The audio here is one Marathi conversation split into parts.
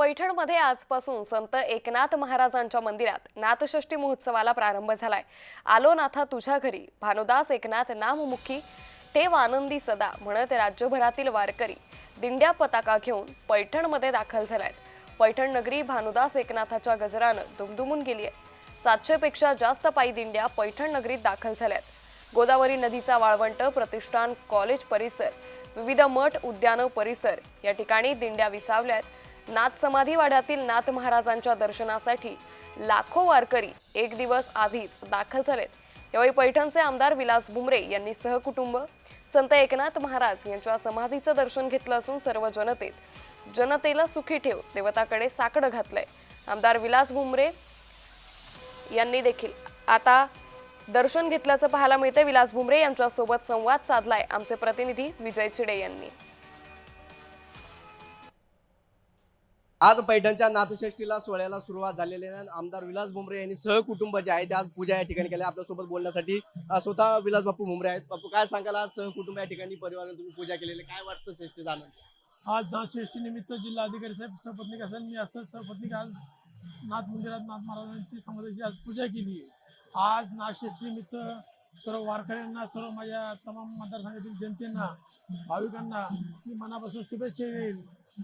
पैठणमध्ये आजपासून संत एकनाथ महाराजांच्या मंदिरात नाथषष्ठी महोत्सवाला प्रारंभ झालाय. आलो नाथा तुझ्या घरी भानुदास एकनाथ नाममुखी ठेव आनंदी सदा म्हणत राज्यभरातील वारकरी दिंड्या पताका घेऊन पैठणमध्ये दाखल झालायत. पैठण नगरी भानुदास एकनाथाच्या गजरानं दुमदुमून गेली आहे. सातशेपेक्षा जास्त पायी दिंड्या पैठण नगरीत दाखल झाल्यात. गोदावरी नदीचा वाळवंट प्रतिष्ठान कॉलेज परिसर विविध मठ उद्यानं परिसर या ठिकाणी दिंड्या विसावल्यात. नाथ समाधीवाड्यातील नाथ महाराजांच्या दर्शनासाठी लाखो वारकरी एक दिवस आधीच दाखल झालेत. यावेळी पैठणचे आमदार विलास भुमरे यांनी सहकुटुंब संत एकनाथ महाराज यांच्या समाधीचं दर्शन घेतलं असून सर्व जनतेत जनतेला सुखी ठेव देवताकडे साकडं घातलंय. आमदार विलास भुमरे यांनी देखील आता दर्शन घेतल्याचं पाहायला मिळतंय. विलास भुमरे यांच्यासोबत संवाद साधलाय. आमचे प्रतिनिधी विजय चिडे यांनी. आज पैठणच्या नाथषष्ठीला सोहळ्याला सुरुवात झालेली आहे. आमदार विलास भुमरे यांनी सहकुटुंब जे आहे ते आज पूजा या ठिकाणी केली आपल्यासोबत बोलण्यासाठी स्वतः विलास बापू भुमरे आहेत. बापू काय सांगाल आज सहकुटुंब या ठिकाणी परिवाराने तुम्ही पूजा केलेली काय वाटतं श्रेष्ठीचा जाणून आज नाथषष्ठी निमित्त जिल्हाधिकारी साहेब सपत्नीक असेल मी असं सपत्नीक आज नाथ मंदिरात नाथ महाराजांची समोरची आज पूजा केली आज नाथषष्ठी निमित्त सर्व वारकऱ्यांना सर्व माझ्या तमाम मतदारसंघातील जनतेना भाविकांना मी मनापासून शुभेच्छा देईल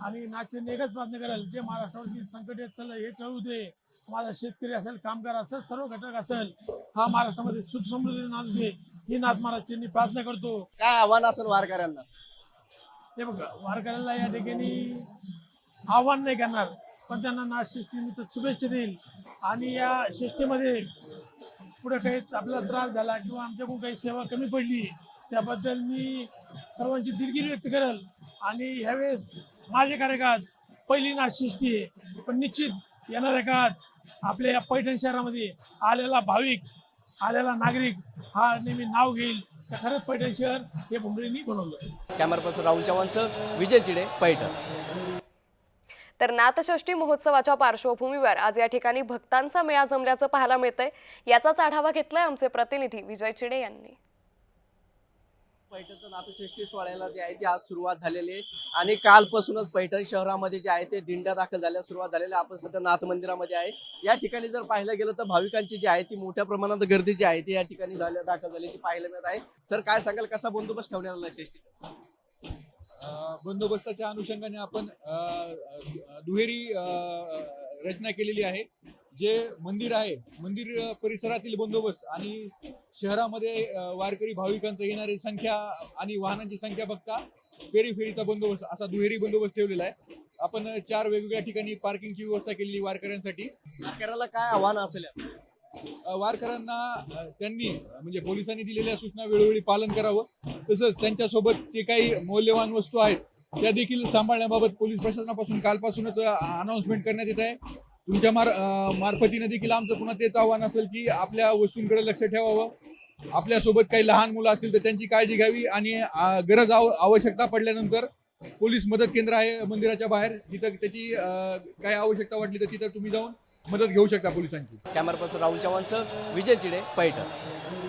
आणि नाथचे एकच प्रार्थना करेल. जे महाराष्ट्रावरती संकट येत चाललं हे टळू दे. माझा शेतकरी असेल कामगार असेल सर्व घटक असेल हा महाराष्ट्रामध्ये सुख समृद्धी नांदू दे. ही नाथ महाराजची प्रार्थना करतो. काय आव्हान असेल वारकऱ्यांना? हे बघा वारकऱ्याला या ठिकाणी आव्हान नाही करणार पण त्यांना नाथ शिस्तीनिमित्त शुभेच्छा देईल आणि या शिस्तीमध्ये पुढे काही आपला त्रास झाला किंवा आमच्याकडून काही सेवा कमी पडली त्याबद्दल मी सर्वांची दिलगिरी व्यक्त करेल. आणि ह्यावेळेस माझे कार्यकाळ पहिली नाशिष्टी आहे पण निश्चित येणाऱ्या काळात आपल्या या पैठण शहरामध्ये आलेला भाविक आलेला नागरिक हा नेहमी नाव घेईल तर खरंच पैठण शहर हे भुमरेंनी बनवलं. कॅमेरा पर्सन राहुल चव्हाणसह विजय चिडे पैठण. तर नाथषष्ठी महोत्सवाच्या पार्श्वभूमीवर आज या ठिकाणी भक्तांचा मेळा जमल्याचं पाहायला मिळतंय. याचाच आढावा घेतलाय आमचे प्रतिनिधी विजय चिडे यांनी. पैठणचं नाथषष्ठी सोहळ्याला जे आहे ती आज सुरुवात झालेली आहे. आणि कालपासूनच पैठण शहरामध्ये जे आहे ते दिंड्या दाखल झाल्या सुरुवात झालेली आपण सध्या नाथ मंदिरामध्ये आहे. या ठिकाणी जर पाहिलं गेलं तर भाविकांची जी आहे ती मोठ्या प्रमाणात गर्दी जी आहे ती या ठिकाणी झाल्या दाखल झाल्याची पाहायला मिळत आहे. सर काय सांगाल? कसा बंदोबस्त ठेवण्यात आला षष्ठी बंदोबस्ताच्या अनुषंगाने आपण दुहेरी रचना केलेली आहे. जे मंदिर आहे मंदिर परिसरातील बंदोबस्त आणि शहरामध्ये वारकरी भाविकांचं येणारी संख्या आणि वाहनांची संख्या बघता फेरीफेरीचा बंदोबस्त असा दुहेरी बंदोबस्त ठेवलेला आहे. आपण चार वेगवेगळ्या ठिकाणी पार्किंगची व्यवस्था केलेली वारकऱ्यांसाठी. वारकऱ्याला काय आव्हान असेल वारकऱ्यांना त्यांनी म्हणजे पोलिसांनी दिलेल्या सूचना वेळोवेळी पालन करावं. तसंच त्यांच्यासोबत जे काही मौल्यवान वस्तू आहेत त्या देखील सांभाळण्याबाबत पोलीस प्रशासनापासून कालपासूनच अनाऊन्समेंट करण्यात येत आहे. तुमच्या मार मार्फतीने देखील आमचं पुन्हा तेच आव्हान असेल की आपल्या वस्तूंकडे लक्ष ठेवावं. आपल्यासोबत काही लहान मुलं असतील तर त्यांची काळजी घ्यावी आणि गरज आव आवश्यकता पडल्यानंतर पोलीस मदत केंद्र आहे मंदिराच्या बाहेर. तिथं त्याची काय आवश्यकता वाटली तर तिथं तुम्ही जाऊन मदत घेऊ शकता पोलिसांची. कॅमेरा पर्सन राहुल चव्हाणसह विजय चिडे पैठण.